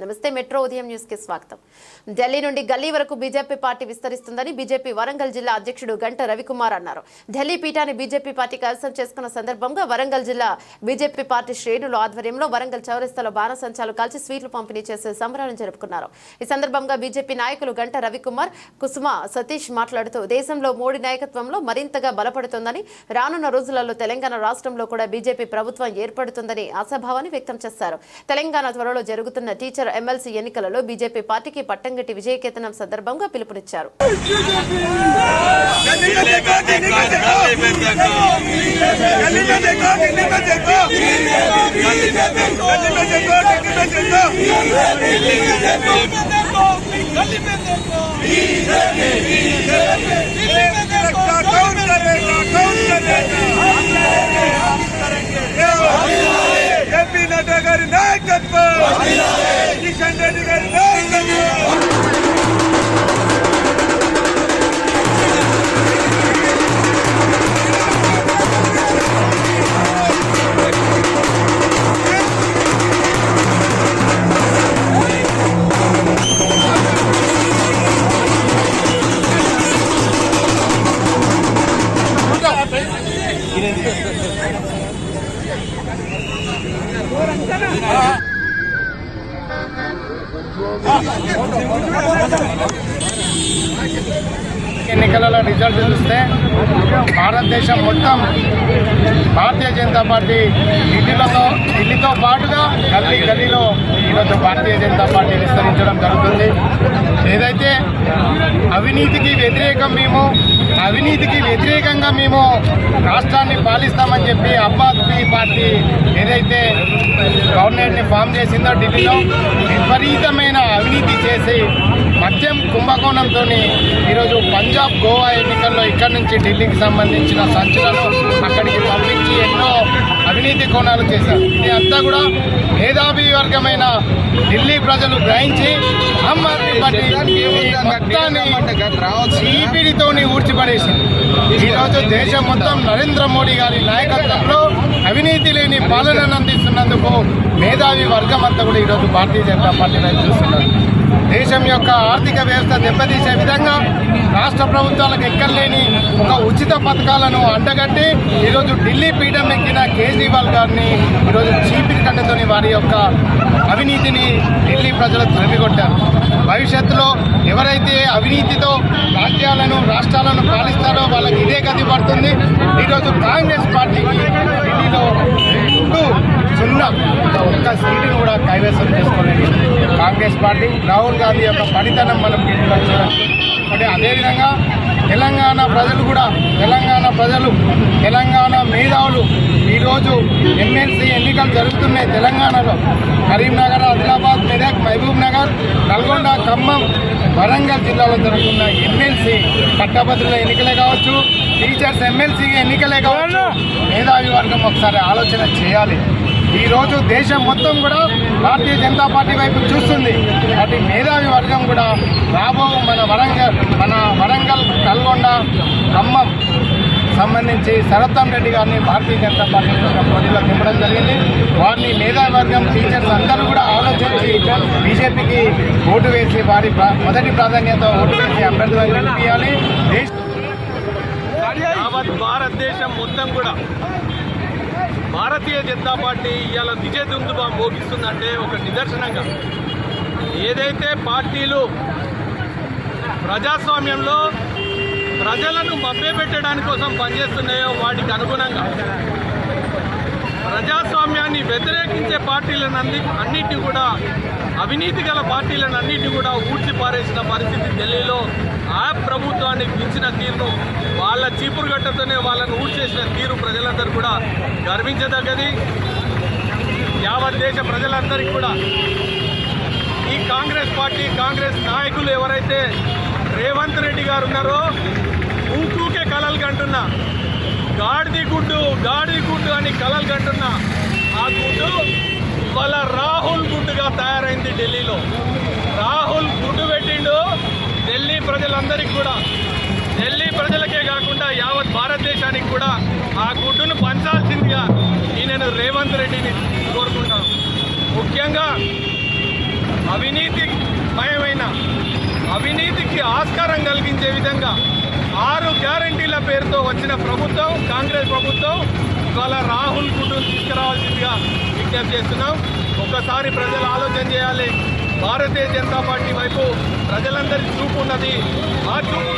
నమస్తే మెట్రో ఉదయం న్యూస్కి స్వాగతం. ఢిల్లీ నుండి గల్లీ వరకు బీజేపీ పార్టీ విస్తరిస్తుందని బీజేపీ వరంగల్ జిల్లా అధ్యక్షుడు గంట రవికుమార్ అన్నారు. ఢిల్లీ పీఠాన్ని బీజేపీ పార్టీ కైవసం చేసుకున్న సందర్భంగా వరంగల్ జిల్లా బీజేపీ పార్టీ శ్రేణుల ఆధ్వర్యంలో వరంగల్ చౌరస్తాలో బాణసంచాలు కాల్చి స్వీట్లు పంపిణీ చేసే సంబరాలను జరుపుకున్నారు. ఈ సందర్భంగా బీజేపీ నాయకులు గంట రవికుమార్ కుసుమ సతీష్ మాట్లాడుతూ దేశంలో మోడీ నాయకత్వంలో మరింతగా బలపడుతుందని రానున్న రోజులలో తెలంగాణ రాష్ట్రంలో కూడా బీజేపీ ప్రభుత్వం ఏర్పడుతుందని ఆశాభావాన్ని వ్యక్తం చేశారు. తెలంగాణ త్వరలో జరుగుతున్న టీచర్ అనంతరం ఎమ్మెల్సీ ఎన్నికలలో బీజేపీ పార్టీకి పట్టంగట్టి విజయకేతనం సందర్భంగా పిలుపునిచ్చారు. ఎంపీ గారి నాయకత్వం. కిషన్ రెడ్డి గారి నాయకత్వం. ఎన్నికలలో రిజల్ట్ చూస్తే భారతదేశం మొత్తం భారతీయ జనతా పార్టీ ఢిల్లీలతో ఢిల్లీతో పాటుగా గల్లీ గల్లీలో ఈరోజు భారతీయ జనతా పార్టీ విస్తరించడం జరుగుతుంది. ఏదైతే అవినీతికి వ్యతిరేకం మేము అవినీతికి వ్యతిరేకంగా మేము రాష్ట్రాన్ని పాలిస్తామని చెప్పి ఆద్మీ పార్టీ ఏదైతే గవర్నమెంట్ని ఫామ్ చేసిందో ఢిల్లీలో విపరీతమైన అవినీతి చేసి మద్యం కుంభకోణంతో ఈరోజు పంజాబ్ గోవా ఎన్నికల్లో ఇక్కడి నుంచి ఢిల్లీకి సంబంధించిన సంచులను అక్కడికి పంపించి ఎన్నో అవినీతి కోణాలు చేశారు. ఇది అంతా కూడా మేధావి వర్గమైన ఢిల్లీ ప్రజలు గ్రహించి ఆమ్ ఆద్మీ పార్టీ మొత్తాన్ని చీపిడితోని ఊడ్చిపడేసింది ఈరోజు దేశం మొత్తం నరేంద్ర మోడీ గారి నాయకత్వంలో అవినీతి లేని పాలనను అందిస్తున్నందుకు మేధావి వర్గం అంతా కూడా ఈరోజు భారతీయ జనతా పార్టీ చూస్తున్నారు. దేశం యొక్క ఆర్థిక వ్యవస్థ దెబ్బతీసే విధంగా రాష్ట్ర ప్రభుత్వాలకు ఎక్కర్లేని ఒక ఉచిత పథకాలను అంటగట్టి ఈరోజు ఢిల్లీ పీఠం ఎక్కిన కేజ్రీవాల్ గారిని ఈరోజు చీపిరి కట్టతోని వారి యొక్క అవినీతిని ఢిల్లీ ప్రజలు తరిమికొట్టారు. భవిష్యత్తులో ఎవరైతే అవినీతితో రాజ్యాలను రాష్ట్రాలను పాలిస్తారో వాళ్ళకి ఇదే గది పడుతుంది. ఈరోజు కాంగ్రెస్ పార్టీకి ఢిల్లీలో రెండు సున్నా ఒక్క సీటును కూడా కైవసం చేసుకోలేదు కాంగ్రెస్ పార్టీ రాహుల్ గాంధీ యొక్క పనితనం మనం అంటే అదేవిధంగా తెలంగాణ ప్రజలు కూడా తెలంగాణ ప్రజలు తెలంగాణ మేధావులు ఈరోజు ఎమ్మెల్సీ ఎన్నికలు జరుగుతున్నాయి తెలంగాణలో. కరీంనగర్ ఆదిలాబాద్ మెదక్ మహబూబ్ నగర్ నల్గొండ ఖమ్మం వరంగల్ జిల్లాలో జరుగుతున్న ఎమ్మెల్సీ పట్టభద్రుల ఎన్నికలే కావచ్చు టీచర్స్ ఎమ్మెల్సీ ఎన్నికలే కావచ్చు మేధావి వర్గం ఒకసారి ఆలోచన చేయాలి. ఈరోజు దేశం మొత్తం కూడా భారతీయ జనతా పార్టీ వైపు చూస్తుంది. అటు మేధావి వర్గం కూడా రాబో మన వరంగల్ మన వరంగల్ నల్గొండ ఖమ్మం సంబంధించి శరత్తం రెడ్డి గారిని భారతీయ జనతా పార్టీ పోటీలో నింపడం జరిగింది. వారిని మేధావి వర్గం టీచర్స్ అందరూ కూడా ఆలోచించి బీజేపీకి ఓటు వేసి వారి మొదటి ప్రాధాన్యత ఓటు వేసి అభ్యర్థులను గెలిపించాలి యావత్ భారతదేశం మొత్తం కూడా భారతీయ జనతా పార్టీ ఇవాళ విజయ దుందుబా మోగిస్తుందంటే ఒక నిదర్శనంగా. ఏదైతే పార్టీలు ప్రజాస్వామ్యంలో ప్రజలను మభ్యపెట్టడానికి కోసం పనిచేస్తున్నాయో వాటికి అనుగుణంగా ప్రజాస్వామ్యాన్ని వ్యతిరేకించే పార్టీలను అన్నిటి కూడా అవినీతి గల పార్టీలను కూడా ఊడ్చి పారేసిన పరిస్థితి ఢిల్లీలో ఆ ప్రభుత్వానికి మించిన తీరును వాళ్ళ చీపురు గట్టతోనే వాళ్ళను ఊడ్చేసిన తీరు ప్రజలందరూ కూడా గర్వించదగ్గది. యావత్ దేశ ప్రజలందరికీ కూడా ఈ కాంగ్రెస్ పార్టీ కాంగ్రెస్ నాయకులు ఎవరైతే రేవంత్ రెడ్డి గారు ఉన్నారో ఊకూకే కలలు కంటున్నా గాడిది గుడ్డు గాడిది గుడ్డు అని కలలు కంటున్నా ఆ గుడ్డు ఇవాళ రాహుల్ గుడ్డుగా తయారైంది ఢిల్లీలో. రాహుల్ గుడ్డు పెట్టిండు ఢిల్లీ ప్రజలందరికీ కూడా ఢిల్లీ ప్రజలకే కాకుండా యావత్ భారతదేశానికి కూడా ఆ గుడ్డును పంచాల్సిందిగా ఈ నేను రేవంత్ రెడ్డిని కోరుకుంటాను. ముఖ్యంగా అవినీతి భయమైన అవినీతికి ఆస్కారం కలిగించే విధంగా ఆరు గ్యారంటీల పేరుతో వచ్చిన ప్రభుత్వం కాంగ్రెస్ ప్రభుత్వం ఇవాళ రాహుల్ గుడ్డును తీసుకురావాల్సిందిగా విజ్ఞప్తి చేస్తున్నాం. ఒక్కసారి ప్రజలు ఆలోచన చేయాలి. భారతీయ జనతా పార్టీ వైపు ప్రజలందరి చూపు ఉన్నది. ఆ చూపు